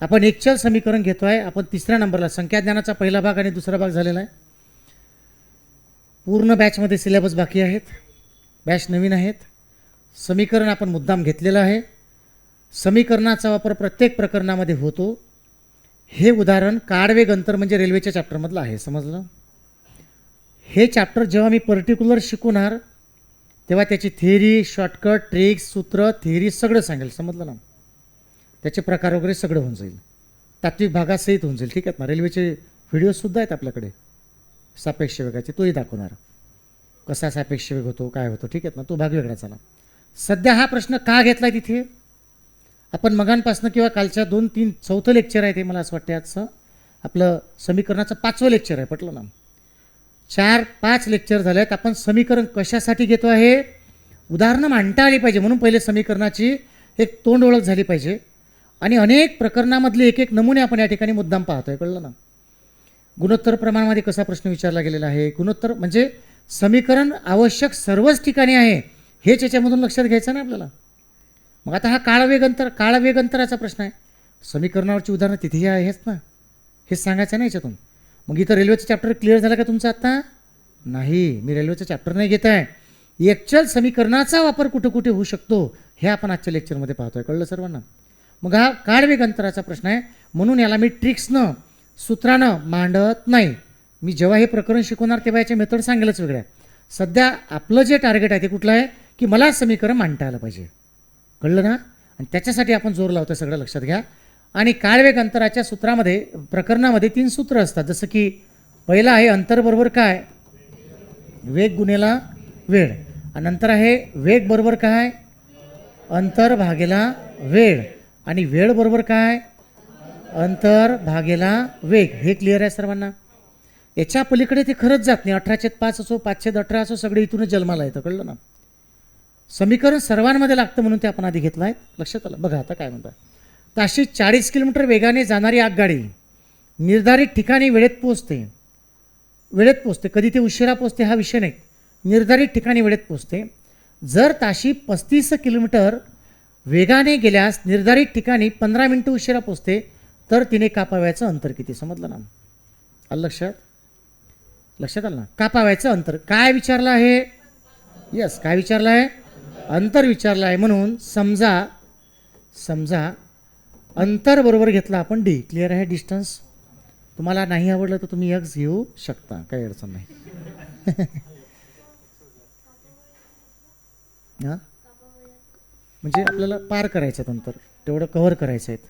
आपण एकचल समीकरण घेतो आहे आपण तिसऱ्या नंबरला संख्याज्ञानाचा पहिला भाग आणि दुसरा भाग झालेला आहे. पूर्ण बॅचमध्ये सिलेबस बाकी आहेत. बॅच नवीन आहेत. समीकरण आपण मुद्दाम घेतलेलं आहे. समीकरणाचा वापर प्रत्येक प्रकरणामध्ये होतो. हे उदाहरण काडवेग अंतर म्हणजे रेल्वेच्या चॅप्टरमधलं आहे. समजलं? हे चॅप्टर जेव्हा मी पर्टिक्युलर शिकवणार तेव्हा त्याची थेरी शॉर्टकट ट्रिक्स सूत्र थेरी सगळं सांगेल. समजलं ना? त्याचे प्रकार वगैरे सगळं होऊन जाईल. तात्विक भागासहित होऊन जाईल. ठीक आहेत ना रेल्वेचे व्हिडिओसुद्धा आहेत आपल्याकडे. सापेक्ष वेगाचे. तोही दाखवणार. कसा सापेक्ष वेग होतो काय होतो ठीक आहेत ना तो भाग वेगळा झाला. सध्या हा प्रश्न का घेतला तिथे? आपण मगांपासनं किंवा कालच्या दोन तीन चौथं लेक्चर आहे ते मला असं वाटतं आजचं. आपलं समीकरणाचं पाचवं लेक्चर आहे पटलं ना? चार पाच लेक्चर झाले आहेत आपण समीकरण कशासाठी घेतो आहे? उदाहरणं मांडता आली पाहिजे. म्हणून पहिले समीकरणाची एक तोंड ओळख झाली पाहिजे. आणि अनेक प्रकरणामधले एक एक नमुने आपण या ठिकाणी मुद्दाम पाहतोय. कळलं ना? गुणोत्तर प्रमाणामध्ये कसा प्रश्न विचारला गेलेला आहे? गुणोत्तर म्हणजे समीकरण आवश्यक सर्वच ठिकाणी आहे हेच याच्यामधून लक्षात घ्यायचं ना आपल्याला? मग आता हा काळवेग अंतर काळवेग अंतराचा प्रश्न आहे. समीकरणावरची उदाहरणं तिथेही आहेच ना? हेच सांगायचं ना याच्यातून? मग इथं रेल्वेचं चॅप्टर क्लिअर झालं का तुमचं आत्ता नाही मी रेल्वेचं चॅप्टर नाही घेत आहे. एकचल समीकरणाचा वापर कुठं कुठे होऊ शकतो हे आपण आजच्या लेक्चरमध्ये पाहतोय. कळलं सर्वांना? मग हा काळवेग अंतराचा प्रश्न आहे. म्हणून याला मी ट्रिक्सनं सूत्रानं मांडत नाही. मी जेव्हा हे प्रकरण शिकवणार तेव्हा याचे मेथड सांगेलच वेगळ्या. सध्या आपलं जे टार्गेट आहे ते कुठलं आहे की मला समीकरण मांडता आलं पाहिजे. कळलं ना? आणि त्याच्यासाठी आपण जोर लावतो सगळं लक्षात घ्या. आणि काळवेग अंतराच्या सूत्रामध्ये प्रकरणामध्ये तीन सूत्र असतात. जसं की पहिलं आहे अंतर बरोबर काय? वेग गुन्हेला वेळ. आणि नंतर आहे वेग बरोबर काय? अंतर भागेला वेळ. आणि वेळ बरोबर काय? अंतर भागेला वेग. हे क्लिअर आहे सर्वांना? याच्या पलीकडे ते खरंच जात नाही. अठराशे पाच असो पाचशे अठरा असो सगळे इथूनच जन्माला येतं. कळलं ना? समीकरण सर्वांमध्ये लागतं म्हणून ते आपण आधी घेतलं आहे लक्षात आलं? बघा आता काय म्हणतात? ताशी चाळीस किलोमीटर वेगाने जाणारी आगगाडी निर्धारित ठिकाणी वेळेत पोहोचते. वेळेत पोचते कधी ते उशिरा पोचते हा विषय नाही. निर्धारित ठिकाणी वेळेत पोचते जर ताशी पस्तीस किलोमीटर वेगाने गेल्यास निर्धारित ठिकाणी पंधरा मिनटं उशिरा पोचते तर तिने कापाव्याचं अंतर किती? समजलं ना? आलं लक्षात? लक्षात आलं ना? कापाव्याचं अंतर. काय विचारलं आहे? यस काय विचारलं आहे? अंतर विचारलं आहे. म्हणून समजा समजा अंतर बरोबर घेतलं आपण डी क्लिअर आहे डिस्टन्स तुम्हाला नाही आवडलं तर तुम्ही एक्स घेऊ शकता. काही अडचण नाही. हां? म्हणजे आपल्याला पार करायचं आहे अंतर. तेवढं कव्हर करायचं आहेत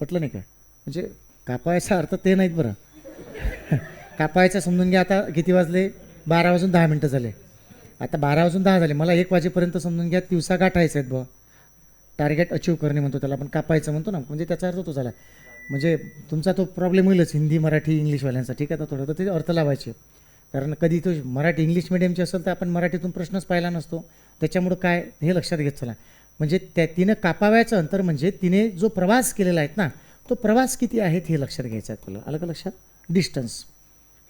पटलं नाही काय म्हणजे कापायचा अर्थ ते नाहीत बरं. कापायचं समजून घ्या आता किती वाजले? बारा वाजून दहा मिनटं झाले. आता बारा वाजून दहा झाले. मला एक वाजेपर्यंत समजून घ्या दिवसा गाठायचं आहेत बुवा. टार्गेट अचीव करणे म्हणतो त्याला आपण कापायचं म्हणतो ना. म्हणजे त्याचा अर्थ तो झाला. म्हणजे तुमचा तो प्रॉब्लेम होईलच हिंदी मराठी इंग्लिशवाल्यांचा ठीक आहे आता थोडं तर ते अर्थ लावायचे. कारण कधी तो मराठी इंग्लिश मिडियमची असेल तर आपण मराठीतून प्रश्नच पाहिला नसतो. त्याच्यामुळं काय हे लक्षात घेत चला. म्हणजे त्या तिनं कापाव्याचं अंतर म्हणजे तिने जो प्रवास केलेला आहे ना तो प्रवास किती आहेत हे लक्षात घ्यायचं आहे तुला. आलं का लक्षात? डिस्टन्स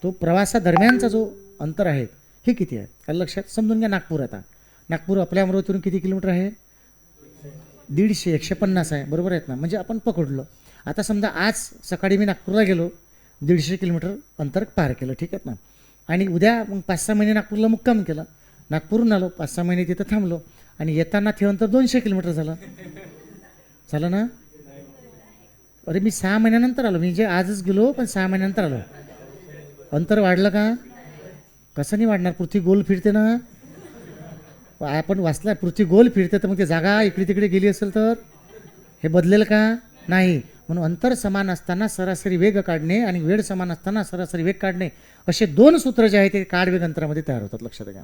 तो प्रवासादरम्यानचा जो अंतर आहे हे किती आहे? आलं लक्षात? समजून घ्या नागपूर आता. नागपूर आपल्या अमरावतीवरून किती किलोमीटर आहे? दीडशे एकशे पन्नास आहे. बरोबर आहेत ना? म्हणजे आपण पकडलो. आता समजा आज सकाळी मी नागपूरला गेलो दीडशे किलोमीटर अंतर पार केलं. ठीक आहेत ना? आणि उद्या मग पाच सहा महिने नागपूरला मुक्काम केला. नागपूरहून आलो पाच सहा महिने तिथं थांबलो आणि येताना ते अंतर दोनशे किलोमीटर झालं. झालं ना? अरे मी सहा महिन्यानंतर आलो. मी जे आजच गेलो पण सहा महिन्यानंतर आलो. अंतर वाढलं का? कसं नाही वाढणार? पृथ्वी गोल फिरते ना? आपण वाचला पृथ्वी गोल फिरते तर मग ते जागा इकडे तिकडे गेली असेल तर? हे बदलेल का? नाही. म्हणून अंतर समान असताना सरासरी वेग काढणे आणि वेळ समान असताना सरासरी वेग काढणे असे दोन सूत्र जे आहेत ते काळवेग अंतरामध्ये तयार होतात लक्षात घ्या.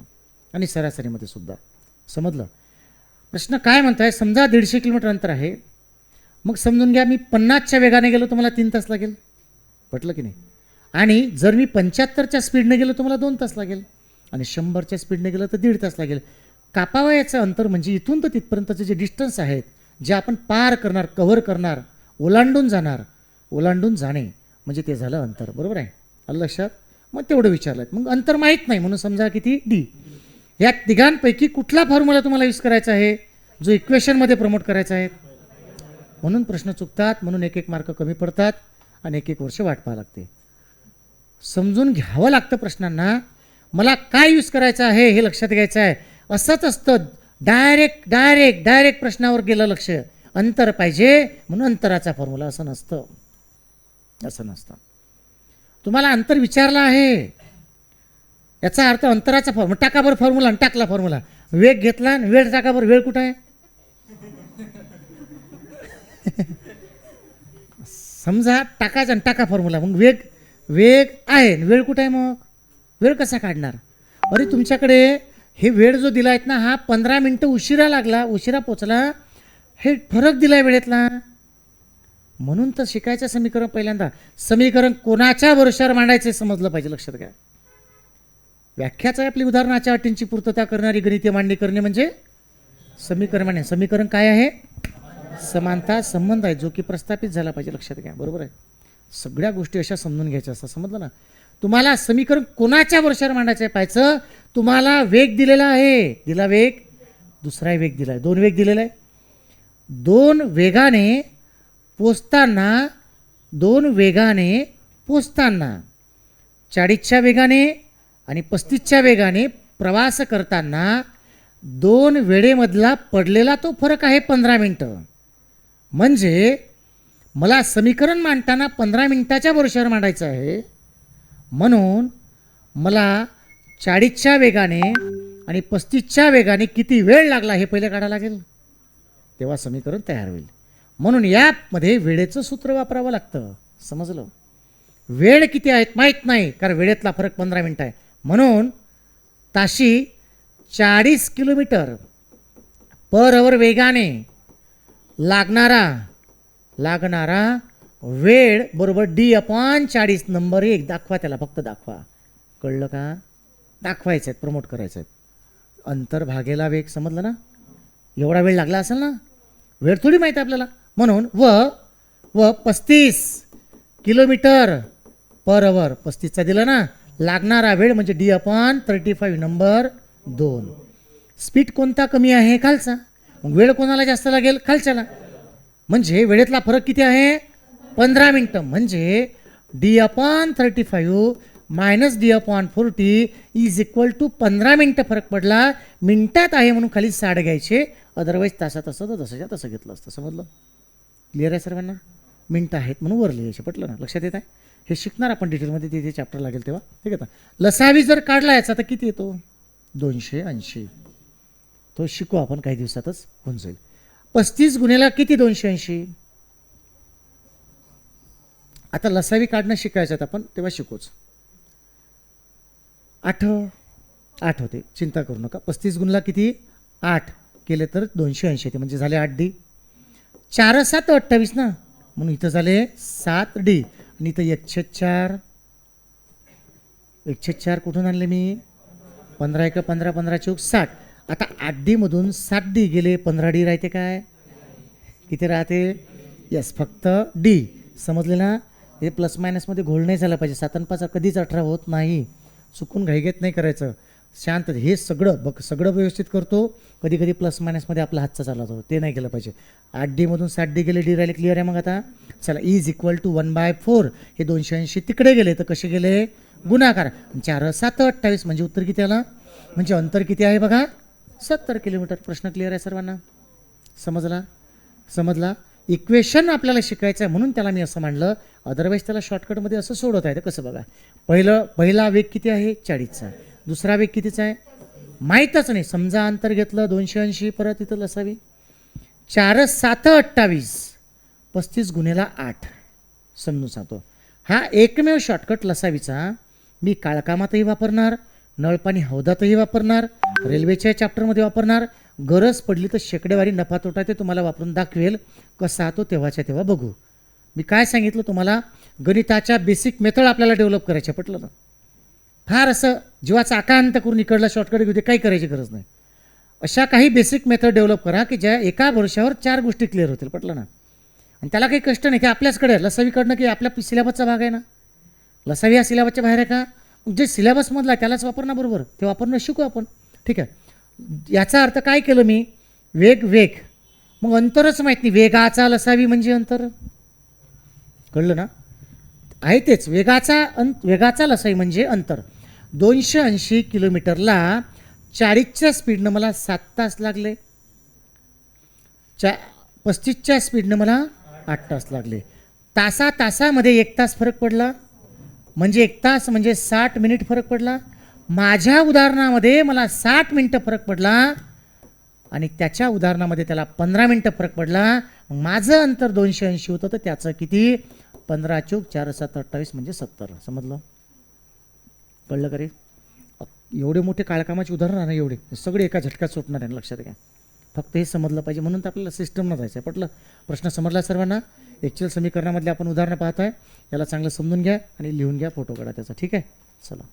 आणि सरासरीमध्ये सुद्धा. समजलं? प्रश्न काय म्हणताय? समजा दीडशे किलोमीटर अंतर आहे. मग समजून घ्या मी पन्नासच्या वेगाने गेलो तुम्हाला तीन तास लागेल. पटलं की नाही? आणि जर मी पंच्याहत्तरच्या स्पीडने गेलो तर मला दोन तास लागेल. आणि शंभरच्या स्पीडने गेलं तर दीड तास लागेल. कापावयाचं अंतर म्हणजे इथून तर तिथपर्यंतचे जे डिस्टन्स आहेत जे आपण पार करणार कव्हर करणार ओलांडून जाणार ओलांडून जाणे म्हणजे ते झालं अंतर. बरोबर आहे? आलं लक्षात? मग तेवढं विचारलं. मग अंतर माहीत नाही म्हणून समजा किती डी या तिघांपैकी कुठला फॉर्म्युला तुम्हाला यूज करायचा आहे? जो इक्वेशनमध्ये प्रमोट करायचा आहे? म्हणून प्रश्न चुकतात म्हणून एक एक मार्क कमी पडतात आणि एक एक वर्ष वाट पाहावं लागते. समजून घ्यावं लागतं प्रश्नांना मला काय यूज करायचं आहे हे लक्षात घ्यायचं आहे. असंच असतं डायरेक्ट डायरेक्ट डायरेक्ट प्रश्नावर गेलं लक्ष. अंतर पाहिजे म्हणून अंतराचा फॉर्म्युला असं नसतं. असं नसतं. तुम्हाला अंतर विचारलं आहे. याचा अर्थ अंतराचा फॉर्म टाकाभर फॉर्म्युला आणि टाकला फॉर्म्युला वेग घेतला आणि वेळ टाकाभर वेळ कुठं आहे? समजा टाकायचा आणि टाका फॉर्म्युला मग वेग वेग आहे वेळ कुठं आहे मग? वेळ कसा काढणार? अरे तुमच्याकडे हे वेळ जो दिला आहेत ना हा पंधरा मिनटं उशिरा लागला उशिरा पोचला हे फरक दिलाय वेळेतला. म्हणून तर शिकायचं समीकरण पहिल्यांदा. समीकरण कोणाच्या वर्षावर मांडायचं समजलं पाहिजे लक्षात घ्या. व्याख्याच आहे आपली उदाहरणाच्या अटींची पूर्तता करणारी गणितीय मांडणी करणे म्हणजे समीकरण मांडणे. समीकरण काय आहे? समानता संबंध आहे जो की प्रस्थापित झाला पाहिजे लक्षात घ्या. बरोबर आहे? सगळ्या गोष्टी अशा समजून घ्यायच्या असतात समजलं ना? तुम्हाला समीकरण कोणाच्या वर्षावर मांडायचं आहे पाहायचं? तुम्हाला वेग दिलेला आहे. दिला वेग दुसरा वेग दिला आहे दोन वेग दिलेला आहे. दोन वेगाने पोचताना दोन वेगाने पोचताना. चाळीसच्या वेगाने आणि पस्तीसच्या वेगाने प्रवास करताना दोन वेळेमधला पडलेला तो फरक आहे पंधरा मिनटं. म्हणजे मला समीकरण मांडताना पंधरा मिनटाच्या वर्षावर मांडायचं आहे. म्हणून मला चाळीसच्या वेगाने आणि पस्तीसच्या वेगाने किती वेळ लागला हे पहिले काढावं लागेल? तेव्हा समीकरण तयार होईल. म्हणून यामध्ये वेळेचं सूत्र वापरावं लागतं. समजलं? वेळ किती आहेत माहीत नाही कारण वेळेतला फरक पंधरा मिनटं आहे. म्हणून ताशी चाळीस किलोमीटर पर अवर वेगाने लागणारा लागणारा वेळ बरोबर डी अपॉन चाळीस नंबर एक. दाखवा त्याला फक्त दाखवा. कळलं का? दाखवायचं आहेत प्रमोट करायचं आहेत. अंतर भागेला वेग समजलं ना? एवढा वेळ लागला असेल ना? वेळ थोडी माहीत आहे आपल्याला? म्हणून व व पस्तीस किलोमीटर पर अवर पस्तीसचा दिला ना? लागणारा वेळ म्हणजे D upon thirty five number दोन. स्पीड कोणता कमी आहे? खालचा. मग वेळ कोणाला जास्त लागेल? खालच्याला. म्हणजे वेळेतला फरक किती आहे? पंधरा मिनटं. म्हणजे D upon thirty five minus D upon forty is equal to पंधरा मिनटं फरक पडला. मिनटात आहे म्हणून खाली साड घ्यायचे. अदरवाईज तासात तसं तर तसंच्या तसं घेतलं असतं. समजलं क्लिअर आहे सर्वांना? मिनटं आहेत म्हणून वर लिहायचे पटलं ना? लक्षात येत आहे? हे शिकणार आपण डिटेलमध्ये तिथे चॅप्टर लागेल तेव्हा. ठीक आहे ना लसावी जर काढला याचा तर किती येतो? दोनशे ऐंशी. तो शिकू आपण काही दिवसातच होऊन जाईल. पस्तीस गुन्ह्याला किती? दोनशे ऐंशी. आता लसावी काढणं शिकायचं आहे आपण तेव्हा शिकूच. आठ आठ होते. चिंता करू नका. पस्तीस गुणला किती? आठ. केले तर दोनशे ऐंशी येते म्हणजे झाले आठ डी. चार सात अठ्ठावीस ना? म्हणून इथं झाले सात डी. आणि इथं एकशे चार एकशे चार कुठून आणले मी? पंधरा एक पंधरा पंधरा चौक साठ. आता आठ डीमधून सात डी गेले पंधरा डी राहते काय? किती राहते? यस फक्त डी. समजले ना? हे प्लस मायनसमध्ये घोळ नाही झाला पाहिजे. सात आणि पाच कधीच अठरा होत नाही. चुकून घाईघेत नाही करायचं. शांत हे सगळं बघ सगळं व्यवस्थित करतो. कधी कधी प्लस मायनसमध्ये आपला हातचा चालला जातो ते नाही केलं पाहिजे. आठ डीमधून सात डी गेले डी राहिले क्लिअर आहे मग आता? चला is equal to one by four हे दोनशे ऐंशी तिकडे गेले तर कसे गेले? गुणाकार. चार सात अठ्ठावीस म्हणजे उत्तर किती आलं? म्हणजे अंतर किती आहे बघा? सत्तर किलोमीटर. प्रश्न क्लिअर आहे सर्वांना? समजला? समजला? इक्वेशन आपल्याला शिकायचं आहे म्हणून त्याला मी असं मांडलं. अदरवाईज त्याला शॉर्टकटमध्ये असं सोडत आहे तर कसं बघा? पहिलं पहिला वेग किती आहे? चाळीसचा. दुसरा वेग कितीचा आहे. माहीतच नाही. समजा अंतर घेतलं दोनशे ऐंशी परत इथं लसावी. चार सात अठ्ठावीस. पस्तीस गुन्हेला आठ. समजून सांगतो. हा एकमेव शॉर्टकट लसावीचा. मी काळकामातही वापरणार नळपाणी हौदातही वापरणार रेल्वेच्या चॅप्टरमध्ये वापरणार. गरज पडली तर शेकडेवारी नफा तोटा ते तुम्हाला वापरून दाखवेल. कसा तो तेव्हाच्या तेव्हा बघू. मी काय सांगितलं तुम्हाला? गणिताच्या बेसिक मेथड आपल्याला डेव्हलप करायच्या पटलं ना? फार असं जीवाचा आकांत करून इकडला शॉर्टकट घेऊ दे काही करायची गरज नाही. अशा काही बेसिक मेथड डेव्हलप करा की ज्या एका वर्षावर चार गोष्टी क्लिअर होतील पटलं ना? आणि त्याला काही कष्ट नाही की आपल्याचकडे लसावीकडनं की आपल्या सिलेबसचा भाग आहे ना? लसावी हा सिलेबसच्या बाहेर आहे का? जे सिलेबसमधला आहे त्यालाच वापरणं बरोबर. ते वापरणं शिकू आपण. ठीक आहे? याचा अर्थ काय केलं मी? वेग वेग. मग अंतरच माहीत नाही. वेगाचा लसावी म्हणजे अंतर. कळलं ना? आहे तेच. वेगाचा अंत वेगाचा लसाई म्हणजे अंतर. दोनशे ऐंशी किलोमीटरला चाळीसच्या स्पीडनं मला सात तास लागले. चा पस्तीसच्या स्पीडनं मला आठ तास लागले. तासा तासामध्ये एक तास फरक पडला. म्हणजे एक तास म्हणजे साठ मिनिट फरक पडला. माझ्या उदाहरणामध्ये मला साठ मिनटं फरक पडला आणि त्याच्या उदाहरणामध्ये त्याला पंधरा मिनटं फरक पडला. मग माझं अंतर दोनशे ऐंशी होतं तर त्याचं किती? पंधरा चूक चार सात अठ्ठावीस म्हणजे सत्तर. समजलं? कळलं का रे? एवढे मोठे काळकामाचे उदाहरण आहे ना एवढे. सगळे एका झटक्यात सुटणार आहे लक्षात घ्या. फक्त हे समजलं पाहिजे. म्हणून तर आपल्याला सिस्टमनं जायचं आहे पटलं? प्रश्न समजला सर्वांना? ॲक्च्युअल समीकरणामधले आपण उदाहरणं पाहत आहे याला चांगलं समजून घ्या आणि लिहून घ्या फोटो काढा त्याचा. ठीक आहे? चला.